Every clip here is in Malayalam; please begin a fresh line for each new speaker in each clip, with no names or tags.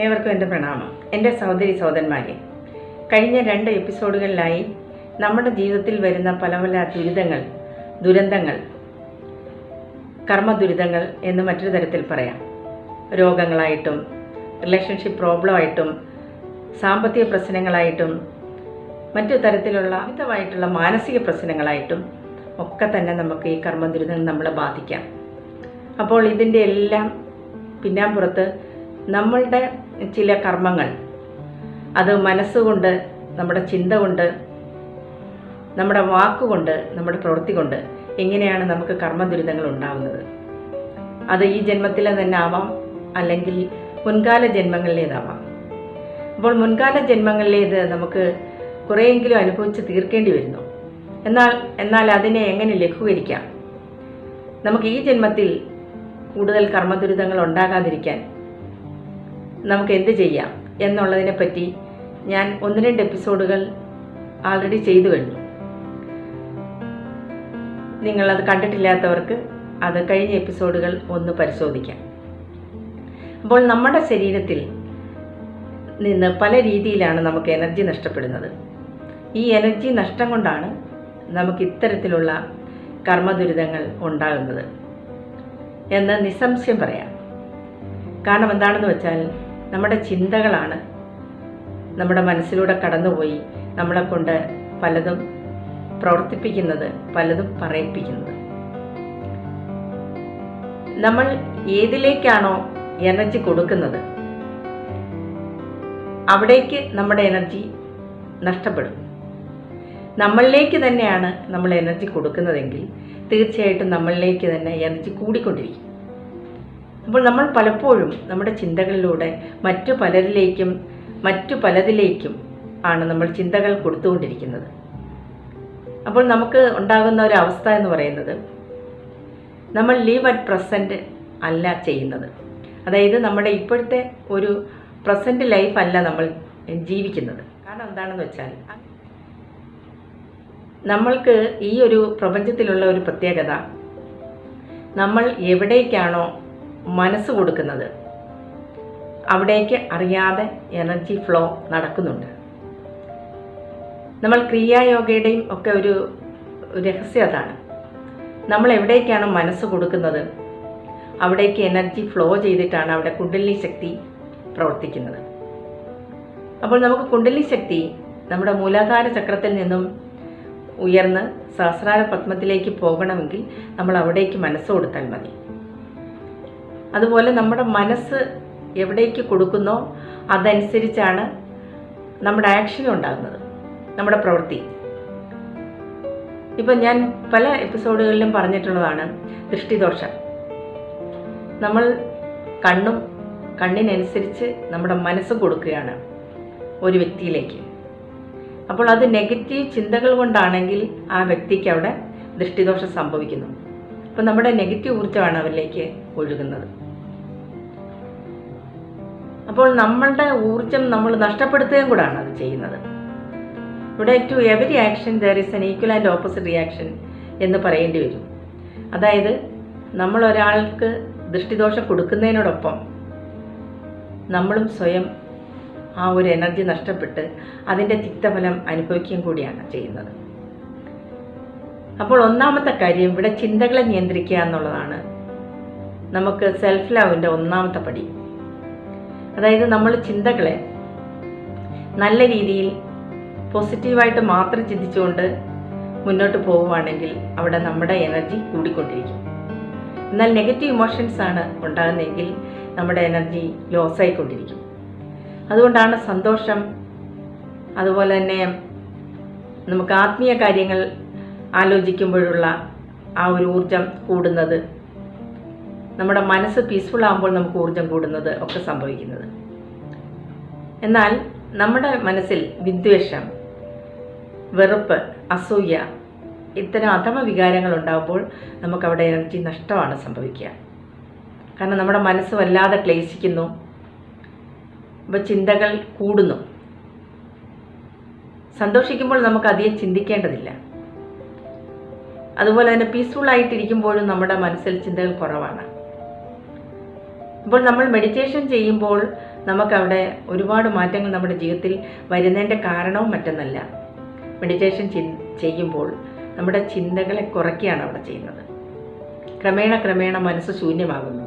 ഏവർക്കും എന്റെ പ്രണാമം. എന്റെ സഹോദരി സഹോദരന്മാരെ കഴിഞ്ഞ രണ്ട് എപ്പിസോഡുകളിലായി നമ്മുടെ ജീവിതത്തിൽ വരുന്ന പല പല ദുരിതങ്ങൾ ദുരന്തങ്ങൾ കർമ്മ ദുരിതങ്ങൾ എന്ന് മറ്റൊരു തരത്തിൽ പറയാം. രോഗങ്ങളായിട്ടും റിലേഷൻഷിപ്പ് പ്രോബ്ലം ആയിട്ടും സാമ്പത്തിക പ്രശ്നങ്ങളായിട്ടും മറ്റു തരത്തിലുള്ള അമിതമായിട്ടുള്ള മാനസിക പ്രശ്നങ്ങളായിട്ടും ഒക്കെ തന്നെ നമുക്ക് ഈ കർമ്മ ദുരിതങ്ങൾ നമ്മളെ ബാധിക്കാം. അപ്പോൾ ഇതിന്റെ എല്ലാം പിന്നാമ്പുറത്ത് നമ്മളുടെ ചില കർമ്മങ്ങൾ. അത് മനസ്സുകൊണ്ട് നമ്മുടെ ചിന്ത കൊണ്ട് നമ്മുടെ വാക്കുകൊണ്ട് നമ്മുടെ പ്രവൃത്തി കൊണ്ട് എങ്ങനെയാണ് നമുക്ക് കർമ്മ ദുരിതങ്ങൾ ഉണ്ടാവുന്നത്. അത് ഈ ജന്മത്തിലെ തന്നെ ആവാം അല്ലെങ്കിൽ മുൻകാല ജന്മങ്ങളിലേതാവാം. അപ്പോൾ മുൻകാല ജന്മങ്ങളിലേത് നമുക്ക് കുറേയെങ്കിലും അനുഭവിച്ച് തീർക്കേണ്ടി വരുന്നു. എന്നാൽ എന്നാൽ അതിനെ എങ്ങനെ ലഘൂകരിക്കാം? നമുക്ക് ഈ ജന്മത്തിൽ കൂടുതൽ കർമ്മ ദുരിതങ്ങൾ ഉണ്ടാകാതിരിക്കാൻ നമുക്ക് എന്ത് ചെയ്യാം എന്നുള്ളതിനെ പറ്റി ഞാൻ ഒന്ന് രണ്ട് എപ്പിസോഡുകൾ ആൾറെഡി ചെയ്തു കഴിഞ്ഞു. നിങ്ങളത് കണ്ടിട്ടില്ലാത്തവർക്ക് അത് കഴിഞ്ഞ എപ്പിസോഡുകൾ ഒന്ന് പരിശോധിക്കാം. അപ്പോൾ നമ്മുടെ ശരീരത്തിൽ നിന്ന് പല രീതിയിലാണ് നമുക്ക് എനർജി നഷ്ടപ്പെടുന്നത്. ഈ എനർജി നഷ്ടം കൊണ്ടാണ് നമുക്ക് ഇത്തരത്തിലുള്ള കർമ്മദുരിതങ്ങൾ ഉണ്ടാകുന്നത്. എന്ന് നിസ്സംശയം പറയാം. കാരണം എന്താണെന്ന് വെച്ചാൽ നമ്മുടെ ചിന്തകളാണ് നമ്മുടെ മനസ്സിലൂടെ കടന്നുപോയി നമ്മളെ കൊണ്ട് പലതും പ്രവർത്തിപ്പിക്കുന്നത് പലതും പറയിപ്പിക്കുന്നത്. നമ്മൾ ഏതിലേക്കാണോ എനർജി കൊടുക്കുന്നത് അവിടേക്ക് നമ്മുടെ എനർജി നഷ്ടപ്പെടും. നമ്മളിലേക്ക് തന്നെയാണ് നമ്മൾ എനർജി കൊടുക്കുന്നതെങ്കിൽ തീർച്ചയായിട്ടും നമ്മളിലേക്ക് തന്നെ എനർജി കൂടിക്കൊണ്ടിരിക്കും. അപ്പോൾ നമ്മൾ പലപ്പോഴും നമ്മുടെ ചിന്തകളിലൂടെ മറ്റു പലരിലേക്കും മറ്റു പലതിലേക്കും ആണ് നമ്മൾ ചിന്തകൾ കൊടുത്തുകൊണ്ടിരിക്കുന്നത്. അപ്പോൾ നമുക്ക് ഉണ്ടാകുന്ന ഒരു അവസ്ഥ എന്ന് പറയുന്നത് നമ്മൾ ലീവ് അറ്റ് പ്രസന്റ് അല്ല ചെയ്യുന്നത്. അതായത് നമ്മുടെ ഇപ്പോഴത്തെ ഒരു പ്രസന്റ് ലൈഫ് അല്ല നമ്മൾ ജീവിക്കുന്നത്. കാരണം എന്താണെന്ന് വെച്ചാൽ നമ്മൾക്ക് ഈ ഒരു പ്രപഞ്ചത്തിലുള്ള ഒരു പ്രത്യേകത നമ്മൾ എവിടേക്കാണോ മനസ്സ് കൊടുക്കുന്നത്. അവിടേക്ക് അറിയാതെ എനർജി ഫ്ലോ നടക്കുന്നുണ്ട്. നമ്മൾ ക്രിയായോഗയുടെയും ഒക്കെ ഒരു രഹസ്യം അതാണ്. നമ്മൾ എവിടേക്കാണ് മനസ്സ് കൊടുക്കുന്നത്? അവിടേക്ക് എനർജി ഫ്ലോ ചെയ്തിട്ടാണ് അവിടെ കുണ്ടലിനി ശക്തി പ്രവർത്തിക്കുന്നത്. അപ്പോൾ നമുക്ക് കുണ്ടലിനി ശക്തി നമ്മുടെ മൂലാധാര ചക്രത്തിൽ നിന്നും ഉയർന്ന് സഹസ്രാര പത്മത്തിലേക്ക് പോകണമെങ്കിൽ നമ്മൾ അവിടേക്ക് മനസ്സ് കൊടുത്താൽ മതി. അതുപോലെ നമ്മുടെ മനസ്സ് എവിടേക്ക് കൊടുക്കുന്നോ അതനുസരിച്ചാണ് നമ്മുടെ ആക്ഷൻ ഉണ്ടാകുന്നത് നമ്മുടെ പ്രവൃത്തി. ഇപ്പം ഞാൻ പല എപ്പിസോഡുകളിലും പറഞ്ഞിട്ടുള്ളതാണ് ദൃഷ്ടിദോഷം. നമ്മൾ കണ്ണും കണ്ണിനനുസരിച്ച് നമ്മുടെ മനസ്സ് കൊടുക്കുകയാണ് ഒരു വ്യക്തിയിലേക്ക്. അപ്പോൾ അത് നെഗറ്റീവ് ചിന്തകൾ കൊണ്ടാണെങ്കിൽ ആ വ്യക്തിക്ക് അവിടെ ദൃഷ്ടിദോഷം സംഭവിക്കുന്നു. അപ്പോൾ നമ്മുടെ നെഗറ്റീവ് ഊർജമാണ് അവരിലേക്ക് ഒഴുകുന്നത്. അപ്പോൾ നമ്മളുടെ ഊർജം നമ്മൾ നഷ്ടപ്പെടുത്തുകയും കൂടാണ് അത് ചെയ്യുന്നത്. ഇവിടെ to every action there is an equal and opposite reaction എന്ന് പറയേണ്ടി വരും. അതായത് നമ്മൾ ഒരാൾക്ക് ദൃഷ്ടിദോഷം കൊടുക്കുന്നതിനോടൊപ്പം നമ്മളും സ്വയം ആ ഒരു എനർജി നഷ്ടപ്പെട്ട് അതിന്റെ തിക്തഫലം അനുഭവിക്കുകയും കൂടിയാണ് ചെയ്യുന്നത്. അപ്പോൾ ഒന്നാമത്തെ കാര്യം ഇവിടെ ചിന്തകളെ നിയന്ത്രിക്കുക എന്നുള്ളതാണ്. നമുക്ക് സെൽഫ് ലവിന്റെ ഒന്നാമത്തെ പടി. അതായത് നമ്മൾ ചിന്തകളെ നല്ല രീതിയിൽ പോസിറ്റീവായിട്ട് മാത്രം ചിന്തിച്ചുകൊണ്ട് മുന്നോട്ട് പോവുകയാണെങ്കിൽ അവിടെ നമ്മുടെ എനർജി കൂടിക്കൊണ്ടിരിക്കും. എന്നാൽ നെഗറ്റീവ് ഇമോഷൻസ് ആണ് ഉണ്ടാകുന്നതെങ്കിൽ നമ്മുടെ എനർജി ലോസ് ആയിക്കൊണ്ടിരിക്കും. അതുകൊണ്ടാണ് സന്തോഷം അതുപോലെ തന്നെ നമുക്ക് ആത്മീയ കാര്യങ്ങൾ ആലോചിക്കുമ്പോഴുള്ള ആ ഒരു ഊർജം കൂടുന്നത്. നമ്മുടെ മനസ്സ് പീസ്ഫുൾ ആകുമ്പോൾ നമുക്ക് ഊർജം കൂടുന്നത് ഒക്കെ സംഭവിക്കുന്നത്. എന്നാൽ നമ്മുടെ മനസ്സിൽ വിദ്വേഷം വെറുപ്പ് അസൂയ ഇത്തരം അധമ വികാരങ്ങൾ ഉണ്ടാകുമ്പോൾ നമുക്കവിടെ എനർജി നഷ്ടമാണ് സംഭവിക്കുക. കാരണം നമ്മുടെ മനസ്സ് വല്ലാതെ ക്ലേശിക്കുന്നു. അപ്പോൾ ചിന്തകൾ കൂടുന്നു. സന്തോഷിക്കുമ്പോൾ നമുക്ക് അധികം ചിന്തിക്കേണ്ടതില്ല. അതുപോലെ തന്നെ പീസ്ഫുൾ ആയിട്ടിരിക്കുമ്പോഴും നമ്മുടെ മനസ്സിൽ ചിന്തകൾ കുറവാണ്. അപ്പോൾ നമ്മൾ മെഡിറ്റേഷൻ ചെയ്യുമ്പോൾ നമുക്കവിടെ ഒരുപാട് മാറ്റങ്ങൾ നമ്മുടെ ജീവിതത്തിൽ വരുന്നതിന്റെ കാരണവും മറ്റൊന്നല്ല. മെഡിറ്റേഷൻ ചെയ്യുമ്പോൾ നമ്മുടെ ചിന്തകളെ കുറയ്ക്കുകയാണ് അവിടെ ചെയ്യുന്നത്. ക്രമേണ ക്രമേണ മനസ്സ് ശൂന്യമാകുന്നു.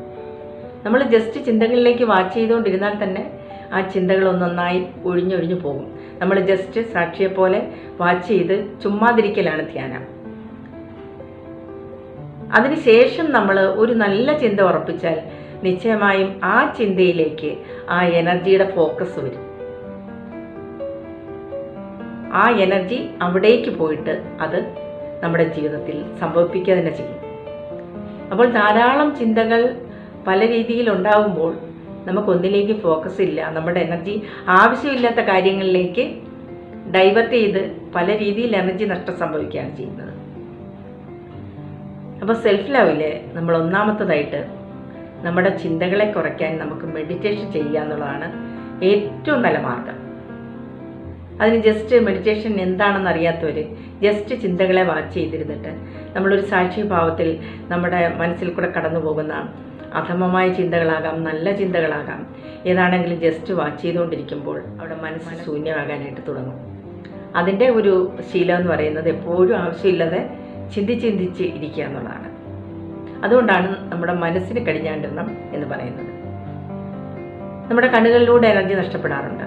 നമ്മൾ ജസ്റ്റ് ചിന്തകളിലേക്ക് വാച്ച് ചെയ്തുകൊണ്ടിരുന്നാൽ തന്നെ ആ ചിന്തകൾ ഒന്നൊന്നായി ഒഴിഞ്ഞൊഴിഞ്ഞു പോകും. നമ്മൾ ജസ്റ്റ് സാക്ഷിയെപ്പോലെ വാച്ച് ചെയ്ത് ചുമ്മാതിരിക്കലാണ് ധ്യാനം. അതിനുശേഷം നമ്മൾ ഒരു നല്ല ചിന്ത ഉറപ്പിച്ചാൽ നിശ്ചയമായും ആ ചിന്തയിലേക്ക് ആ എനർജിയുടെ ഫോക്കസ് വരും. ആ എനർജി അവിടേക്ക് പോയിട്ട് അത് നമ്മുടെ ജീവിതത്തിൽ സംഭവിപ്പിക്കുക തന്നെ ചെയ്യും. അപ്പോൾ ധാരാളം ചിന്തകൾ പല രീതിയിൽ ഉണ്ടാകുമ്പോൾ നമുക്കൊന്നിലേക്ക് ഫോക്കസ് ഇല്ല. നമ്മുടെ എനർജി ആവശ്യമില്ലാത്ത കാര്യങ്ങളിലേക്ക് ഡൈവേർട്ട് ചെയ്ത് പല രീതിയിൽ എനർജി നഷ്ടം സംഭവിക്കുകയാണ് ചെയ്യുന്നത്. അപ്പോൾ സെൽഫ് ലവിൽ നമ്മൾ ഒന്നാമത്തതായിട്ട് നമ്മുടെ ചിന്തകളെ കുറയ്ക്കാൻ നമുക്ക് മെഡിറ്റേഷൻ ചെയ്യുക എന്നുള്ളതാണ് ഏറ്റവും നല്ല മാർഗം. അതിന് ജസ്റ്റ് മെഡിറ്റേഷൻ എന്താണെന്ന് അറിയാത്തവർ ജസ്റ്റ് ചിന്തകളെ വാച്ച് ചെയ്തിരുന്നിട്ട് നമ്മളൊരു സാക്ഷിഭാവത്തിൽ നമ്മുടെ മനസ്സിൽ കൂടെ കടന്നു പോകുന്ന അധമമായ ചിന്തകളാകാം നല്ല ചിന്തകളാകാം. ഏതാണെങ്കിലും ജസ്റ്റ് വാച്ച് ചെയ്തുകൊണ്ടിരിക്കുമ്പോൾ അവിടെ മനസ്സ് ശൂന്യമാകാനായിട്ട് തുടങ്ങും. അതിന്റെ ഒരു ശീലം എന്ന് പറയുന്നത് എപ്പോഴും ആവശ്യമില്ലാതെ ചിന്തിച്ച് ചിന്തിച്ച് ഇരിക്കുക എന്നുള്ളതാണ്. അതുകൊണ്ടാണ് നമ്മുടെ മനസ്സിന് കടിഞ്ഞാണ്ടിരണം എന്ന് പറയുന്നത്. നമ്മുടെ കണ്ണുകളിലൂടെ എനർജി നഷ്ടപ്പെടാറുണ്ട്.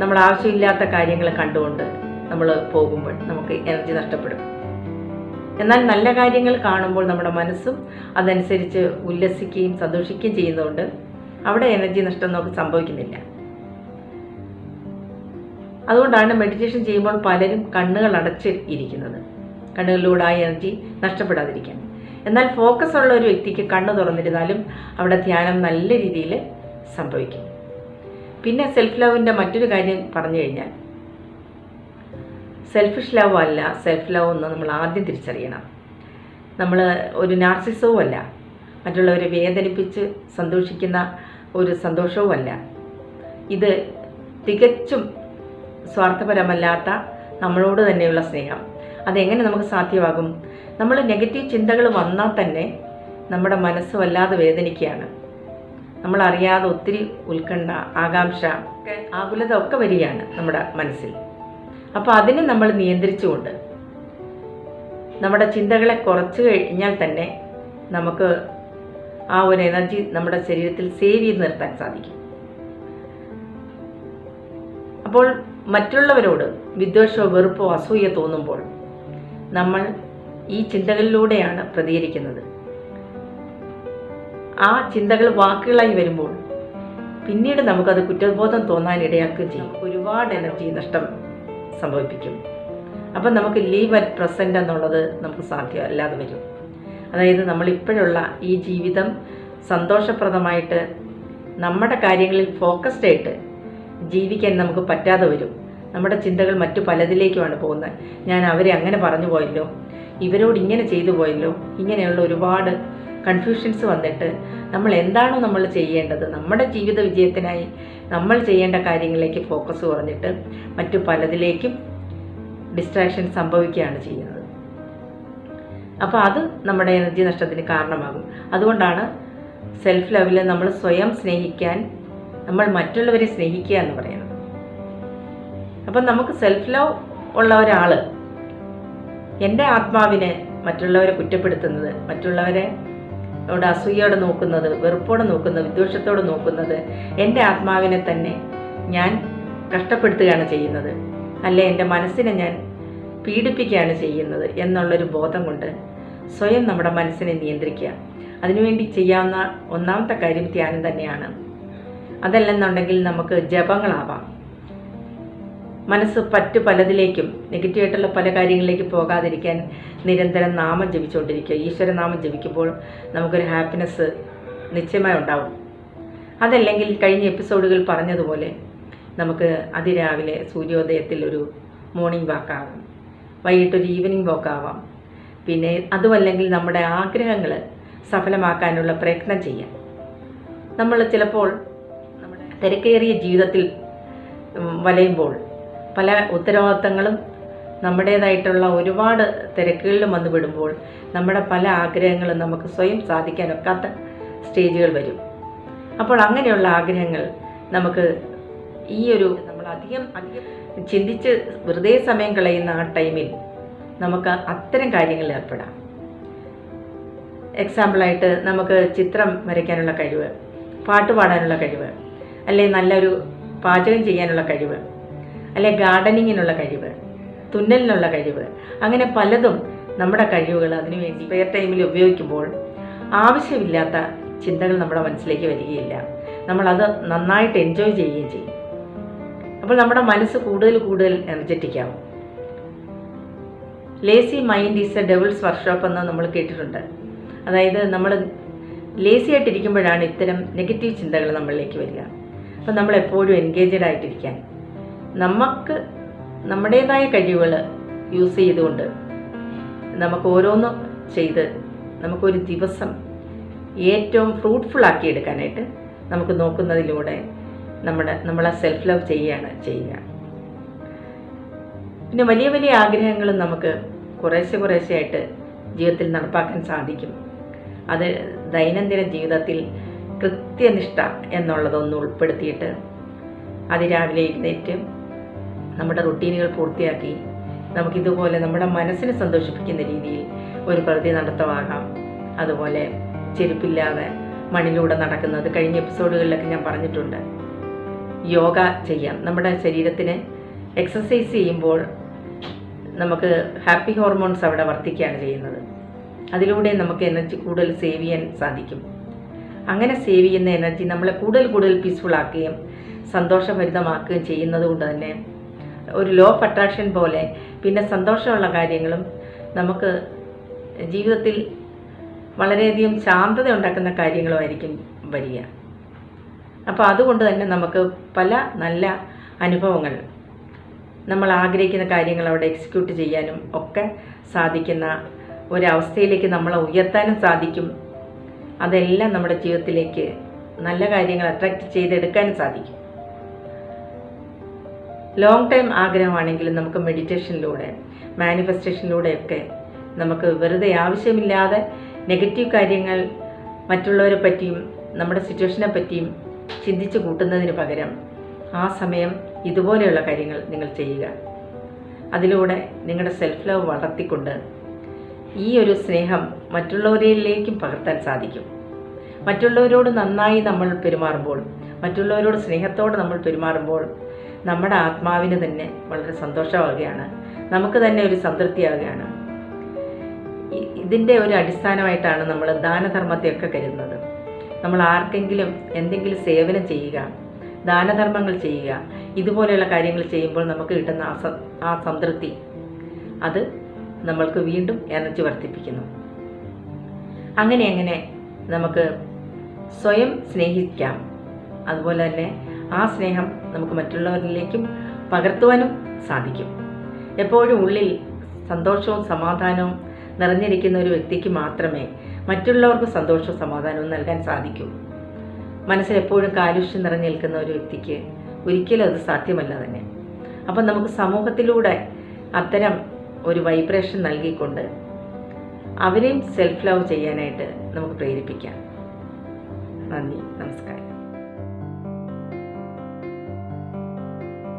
നമ്മൾ ആവശ്യമില്ലാത്ത കാര്യങ്ങൾ കണ്ടുകൊണ്ട് നമ്മൾ പോകുമ്പോൾ നമുക്ക് എനർജി നഷ്ടപ്പെടും. എന്നാൽ നല്ല കാര്യങ്ങൾ കാണുമ്പോൾ നമ്മുടെ മനസ്സും അതനുസരിച്ച് ഉല്ലസിക്കുകയും സന്തോഷിക്കുകയും ചെയ്യുന്നതുകൊണ്ട് അവിടെ എനർജി നഷ്ടം നമുക്ക് സംഭവിക്കുന്നില്ല. അതുകൊണ്ടാണ് മെഡിറ്റേഷൻ ചെയ്യുമ്പോൾ പലരും കണ്ണുകൾ അടച്ച് ഇരിക്കുന്നത് കണ്ണുകളിലൂടെ എനർജി നഷ്ടപ്പെടാതിരിക്കാൻ. എന്നാൽ ഫോക്കസ് ഉള്ള ഒരു വ്യക്തിക്ക് കണ്ണ് തുറന്നിരുന്നാലും അവിടെ ധ്യാനം നല്ല രീതിയിൽ സംഭവിക്കും. പിന്നെ സെൽഫ് ലവിന്റെ മറ്റൊരു കാര്യം പറഞ്ഞു കഴിഞ്ഞാൽ സെൽഫിഷ് ലവ് അല്ല സെൽഫ് ലവ് എന്ന് നമ്മൾ ആദ്യം തിരിച്ചറിയണം. നമ്മൾ ഒരു നാർസിസവും അല്ല മറ്റുള്ളവരെ വേദനിപ്പിച്ച് സന്തോഷിക്കുന്ന ഒരു സന്തോഷവുമല്ല ഇത് തികച്ചും സ്വാർത്ഥപരമല്ലാത്ത നമ്മളോട് തന്നെയുള്ള സ്നേഹം. അതെങ്ങനെ നമുക്ക് സാധ്യമാകും? നമ്മൾ നെഗറ്റീവ് ചിന്തകൾ വന്നാൽ തന്നെ നമ്മുടെ മനസ്സ് വല്ലാതെ വേദനിക്കുകയാണ്. നമ്മളറിയാതെ ഒത്തിരി ഉത്കണ്ഠ ആകാംക്ഷ ആകുലത ഒക്കെ വരികയാണ് നമ്മുടെ മനസ്സിൽ. അപ്പോൾ അതിനെ നമ്മൾ നിയന്ത്രിച്ചുകൊണ്ട് നമ്മുടെ ചിന്തകളെ കുറച്ച് കഴിഞ്ഞാൽ തന്നെ നമുക്ക് ആ ഒരു എനർജി നമ്മുടെ ശരീരത്തിൽ സേവ് ചെയ്ത് നിർത്താൻ സാധിക്കും. അപ്പോൾ മറ്റുള്ളവരോട് വിദ്വേഷമോ വെറുപ്പോ അസൂയ തോന്നുമ്പോൾ നമ്മൾ ഈ ചിന്തകളിലൂടെയാണ് പ്രതികരിക്കുന്നത്. ആ ചിന്തകൾ വാക്കുകളായി വരുമ്പോൾ പിന്നീട് നമുക്കത് കുറ്റബോധം തോന്നാൻ ഇടയാക്കുകയും ചെയ്യും. ഒരുപാട് എനർജി നഷ്ടം സംഭവിപ്പിക്കും. അപ്പം നമുക്ക് ലീവ് അറ്റ് പ്രസന്റ് എന്നുള്ളത് നമുക്ക് സാധ്യമല്ലാതെ വരും. അതായത് നമ്മളിപ്പോഴുള്ള ഈ ജീവിതം സന്തോഷപ്രദമായിട്ട് നമ്മുടെ കാര്യങ്ങളിൽ ഫോക്കസ്ഡ് ആയിട്ട് ജീവിക്കാൻ നമുക്ക് പറ്റാതെ വരും. നമ്മുടെ ചിന്തകൾ മറ്റു പലതിലേക്കുമാണ് പോകുന്നത്. ഞാൻ അവരെ അങ്ങനെ പറഞ്ഞു പോയല്ലോ. ഇവരോട് ഇങ്ങനെ ചെയ്തു പോയല്ലോ. ഇങ്ങനെയുള്ള ഒരുപാട് കൺഫ്യൂഷൻസ് വന്നിട്ട് നമ്മൾ എന്താണോ നമ്മൾ ചെയ്യേണ്ടത്. നമ്മുടെ ജീവിത വിജയത്തിനായി നമ്മൾ ചെയ്യേണ്ട കാര്യങ്ങളിലേക്ക് ഫോക്കസ് കുറഞ്ഞിട്ട് മറ്റു പലതിലേക്കും ഡിസ്ട്രാക്ഷൻ സംഭവിക്കുകയാണ് ചെയ്യുന്നത്. അപ്പോൾ അത് നമ്മുടെ എനർജി നഷ്ടത്തിന് കാരണമാകും. അതുകൊണ്ടാണ് സെൽഫ് ലെവലിൽ നമ്മൾ സ്വയം സ്നേഹിക്കാൻ നമ്മൾ മറ്റുള്ളവരെ സ്നേഹിക്കുക എന്ന് പറയുന്നത്. അപ്പം നമുക്ക് സെൽഫ് ലവ് ഉള്ള ഒരാൾ എന്റെ ആത്മാവിനെ മറ്റുള്ളവരെ കുറ്റപ്പെടുത്തുന്നത് മറ്റുള്ളവരെ അവിടെ അസൂയയോടെ നോക്കുന്നത് വെറുപ്പോടെ നോക്കുന്നത് വിദ്വേഷത്തോടെ നോക്കുന്നത് എന്റെ ആത്മാവിനെ തന്നെ ഞാൻ കഷ്ടപ്പെടുത്തുകയാണ് ചെയ്യുന്നത്. അല്ലെ എന്റെ മനസ്സിനെ ഞാൻ പീഡിപ്പിക്കുകയാണ് ചെയ്യുന്നത് എന്നുള്ളൊരു ബോധം കൊണ്ട് സ്വയം നമ്മുടെ മനസ്സിനെ നിയന്ത്രിക്കുക. അതിനുവേണ്ടി ചെയ്യാവുന്ന ഒന്നാമത്തെ കാര്യം ധ്യാനം തന്നെയാണ്. അതല്ലെന്നുണ്ടെങ്കിൽ നമുക്ക് ജപങ്ങളാവാം. മനസ്സ് പറ്റു പലതിലേക്കും നെഗറ്റീവായിട്ടുള്ള പല കാര്യങ്ങളിലേക്ക് പോകാതിരിക്കാൻ നിരന്തരം നാമം ജപിച്ചുകൊണ്ടിരിക്കുക. ഈശ്വരനാമം ജപിക്കുമ്പോൾ നമുക്കൊരു ഹാപ്പിനെസ് നിശ്ചയമായി ഉണ്ടാവും. അതല്ലെങ്കിൽ കഴിഞ്ഞ എപ്പിസോഡുകൾ പറഞ്ഞതുപോലെ നമുക്ക് അതിരാവിലെ സൂര്യോദയത്തിൽ ഒരു മോർണിംഗ് വാക്കാവാം വൈകിട്ടൊരു ഈവനിങ് വാക്കാവാം പിന്നെ അതുമല്ലെങ്കിൽ നമ്മുടെ ആഗ്രഹങ്ങൾ സഫലമാക്കാനുള്ള പ്രയത്നം ചെയ്യാം. നമ്മൾ ചിലപ്പോൾ നമ്മുടെ തിരക്കേറിയ ജീവിതത്തിൽ വലയുമ്പോൾ പല ഉത്തരവാദിത്തങ്ങളും നമ്മുടേതായിട്ടുള്ള ഒരുപാട് തിരക്കുകളിലും വന്നു വിടുമ്പോൾ നമ്മുടെ പല ആഗ്രഹങ്ങളും നമുക്ക് സ്വയം സാധിക്കാനൊക്കാത്ത സ്റ്റേജുകൾ വരും. അപ്പോൾ അങ്ങനെയുള്ള ആഗ്രഹങ്ങൾ നമുക്ക് ഈ ഒരു നമ്മൾ അധികം അധികം ചിന്തിച്ച് വെറുതെ സമയം കളയുന്ന ആ ടൈമിൽ നമുക്ക് അത്തരം കാര്യങ്ങളിൽ ഏർപ്പെടാം. എക്സാമ്പിളായിട്ട് നമുക്ക് ചിത്രം വരയ്ക്കാനുള്ള കഴിവ് പാട്ട് പാടാനുള്ള കഴിവ് അല്ലെങ്കിൽ നല്ലൊരു പാചകം ചെയ്യാനുള്ള കഴിവ് അല്ലെ ഗാർഡനിങ്ങിനുള്ള കഴിവ് തുന്നലിനുള്ള കഴിവ് അങ്ങനെ പലതും നമ്മുടെ കഴിവുകൾ അതിനുവേണ്ടി സ്പെയർ ടൈമിൽ ഉപയോഗിക്കുമ്പോൾ ആവശ്യമില്ലാത്ത ചിന്തകൾ നമ്മുടെ മനസ്സിലേക്ക് വരികയില്ല. നമ്മളത് നന്നായിട്ട് എൻജോയ് ചെയ്യുകയും ചെയ്യും. അപ്പോൾ നമ്മുടെ മനസ്സ് കൂടുതൽ കൂടുതൽ എനർജറ്റിക് ആവും. Lazy mind is a devil's workshop എന്ന് നമ്മൾ കേട്ടിട്ടുണ്ട്. അതായത് നമ്മൾ ലേസി ആയിട്ടിരിക്കുമ്പോഴാണ് ഇത്തരം നെഗറ്റീവ് ചിന്തകൾ നമ്മളിലേക്ക് വരിക. അപ്പം നമ്മൾ എപ്പോഴും എൻഗേജഡ് ആയിട്ടിരിക്കാൻ നമുക്ക് നമ്മുടേതായ കഴിവുകൾ യൂസ് ചെയ്തുകൊണ്ട് നമുക്ക് ഓരോന്ന് ചെയ്ത് നമുക്കൊരു ദിവസം ഏറ്റവും ഫ്രൂട്ട്ഫുൾ ആക്കി എടുക്കാനായിട്ട് നമുക്ക് നോക്കുന്നതിലൂടെ നമ്മുടെ നമ്മളെ സെൽഫ് ലവ് ചെയ്യുകയാണ് ചെയ്യുക. പിന്നെ വലിയ വലിയ ആഗ്രഹങ്ങളും നമുക്ക് കുറേശ്ശെ കുറേശ്ശെ ആയിട്ട് ജീവിതത്തിൽ നടപ്പാക്കാൻ സാധിക്കും. അത് ദൈനംദിന ജീവിതത്തിൽ കൃത്യനിഷ്ഠ എന്നുള്ളതൊന്ന് ഉൾപ്പെടുത്തിയിട്ട് അതിരാവിലെ എഴുന്നേറ്റ് നമ്മുടെ റുട്ടീനുകൾ പൂർത്തിയാക്കി നമുക്കിതുപോലെ നമ്മുടെ മനസ്സിനെ സന്തോഷിപ്പിക്കുന്ന രീതിയിൽ ഒരു പ്രതി നടത്തമാകാം അതുപോലെ ചെരുപ്പില്ലാതെ മണ്ണിലൂടെ നടക്കുന്നത് കഴിഞ്ഞ എപ്പിസോഡുകളിലൊക്കെ ഞാൻ പറഞ്ഞിട്ടുണ്ട്. യോഗ ചെയ്യാം. നമ്മുടെ ശരീരത്തിന് എക്സസൈസ് ചെയ്യുമ്പോൾ നമുക്ക് ഹാപ്പി ഹോർമോൺസ് അവിടെ വർദ്ധിക്കുകയാണ് ചെയ്യുന്നത്. അതിലൂടെ നമുക്ക് എനർജി കൂടുതൽ സേവ് ചെയ്യാൻ സാധിക്കും. അങ്ങനെ സേവ് ചെയ്യുന്ന എനർജി നമ്മളെ കൂടുതൽ കൂടുതൽ പീസ്ഫുൾ ആക്കുകയും സന്തോഷഭരിതമാക്കുകയും ചെയ്യുന്നത് കൊണ്ട് തന്നെ ഒരു ലോ ഓഫ് അട്രാക്ഷൻ പോലെ പിന്നെ സന്തോഷമുള്ള കാര്യങ്ങളും നമുക്ക് ജീവിതത്തിൽ വളരെയധികം ശാന്തത ഉണ്ടാക്കുന്ന കാര്യങ്ങളുമായിരിക്കും വരിക. അപ്പോൾ അതുകൊണ്ട് തന്നെ നമുക്ക് പല നല്ല അനുഭവങ്ങൾ നമ്മൾ ആഗ്രഹിക്കുന്ന കാര്യങ്ങൾ അവിടെ എക്സിക്യൂട്ട് ചെയ്യാനും ഒക്കെ സാധിക്കുന്ന ഒരവസ്ഥയിലേക്ക് നമ്മളെ ഉയർത്താനും സാധിക്കും. അതെല്ലാം നമ്മുടെ ജീവിതത്തിലേക്ക് നല്ല കാര്യങ്ങൾ അട്രാക്റ്റ് ചെയ്തെടുക്കാനും സാധിക്കും. ലോങ് ടൈം ആഗ്രഹമാണെങ്കിലും നമുക്ക് മെഡിറ്റേഷനിലൂടെ മാനിഫെസ്റ്റേഷനിലൂടെയൊക്കെ നമുക്ക് വെറുതെ ആവശ്യമില്ലാതെ നെഗറ്റീവ് കാര്യങ്ങൾ മറ്റുള്ളവരെ പറ്റിയും നമ്മുടെ സിറ്റുവേഷനെ പറ്റിയും ചിന്തിച്ചു കൂട്ടുന്നതിന് പകരം ആ സമയം ഇതുപോലെയുള്ള കാര്യങ്ങൾ നിങ്ങൾ ചെയ്യുക. അതിലൂടെ നിങ്ങളുടെ സെൽഫ് ലവ് വളർത്തിക്കൊണ്ട് ഈ ഒരു സ്നേഹം മറ്റുള്ളവരിലേക്കും പകർത്താൻ സാധിക്കും. മറ്റുള്ളവരോട് നന്നായി നമ്മൾ പെരുമാറുമ്പോൾ മറ്റുള്ളവരോട് സ്നേഹത്തോടെ നമ്മൾ പെരുമാറുമ്പോൾ നമ്മുടെ ആത്മാവിന് തന്നെ വളരെ സന്തോഷമാവുകയാണ്. നമുക്ക് തന്നെ ഒരു സംതൃപ്തിയാവുകയാണ്. ഇതിന്റെ ഒരു അടിസ്ഥാനമായിട്ടാണ് നമ്മൾ ദാനധർമ്മത്തെയൊക്കെ കരുതുന്നത്. നമ്മൾ ആർക്കെങ്കിലും എന്തെങ്കിലും സേവനം ചെയ്യുക ദാനധർമ്മങ്ങൾ ചെയ്യുക ഇതുപോലെയുള്ള കാര്യങ്ങൾ ചെയ്യുമ്പോൾ നമുക്ക് കിട്ടുന്ന ആ ആ സംതൃപ്തി അത് നമ്മൾക്ക് വീണ്ടും എനർജി വർദ്ധിപ്പിക്കുന്നു. അങ്ങനെ അങ്ങനെ നമുക്ക് സ്വയം സ്നേഹിക്കാം. അതുപോലെ തന്നെ ആ സ്നേഹം നമുക്ക് മറ്റുള്ളവരിലേക്കും പകർത്തുവാനും സാധിക്കും. എപ്പോഴും ഉള്ളിൽ സന്തോഷവും സമാധാനവും നിറഞ്ഞിരിക്കുന്ന ഒരു വ്യക്തിക്ക് മാത്രമേ മറ്റുള്ളവർക്ക് സന്തോഷവും സമാധാനവും നൽകാൻ സാധിക്കൂ. മനസ്സിൽ എപ്പോഴും കാലുഷ്യം നിറഞ്ഞു നിൽക്കുന്ന ഒരു വ്യക്തിക്ക് ഒരിക്കലും അത് സാധ്യമല്ല തന്നെ. അപ്പം നമുക്ക് സമൂഹത്തിലൂടെ അത്തരം ഒരു വൈബ്രേഷൻ നൽകിക്കൊണ്ട് അവരെയും സെൽഫ് ലവ് ചെയ്യാനായിട്ട് നമുക്ക് പ്രേരിപ്പിക്കാം. നന്ദി നമസ്കാരം.